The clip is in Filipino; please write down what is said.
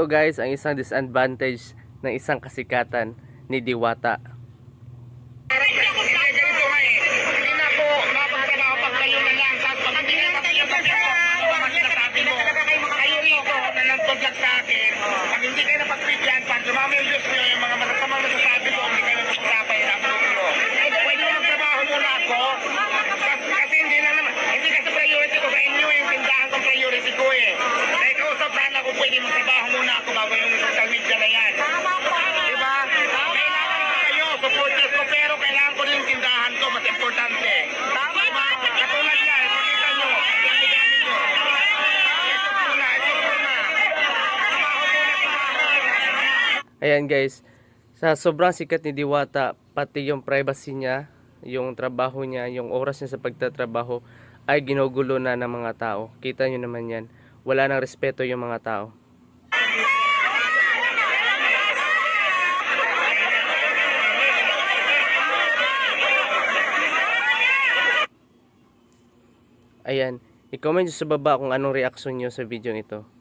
Ito guys, ang isang disadvantage ng isang kasikatan ni Diwata. Pwede magtrabaho muna ako. Kasi, kasi hindi na naman, hindi kasi priority ko sa inyo yung tindahan kong priority ko eh. Kaya kausap sana kung pwede magtrabaho muna ako bago yung social media na yan. Diba? Kailangan ko supporters ko, pero kailangan ko rin yung tindahan ko, mas importante. Diba? Katulad yan, pakita nyo, muna, muna. Muna, trabaho. Ayan guys, sa sobrang sikat ni Diwata, pati yung privacy niya, yung trabaho niya, yung oras niya sa pagtatrabaho, ay ginugulo na ng mga tao. Kita nyo naman yan. Wala nang respeto yung mga tao. Ayan, i-comment sa baba kung anong reaction nyo sa video ito.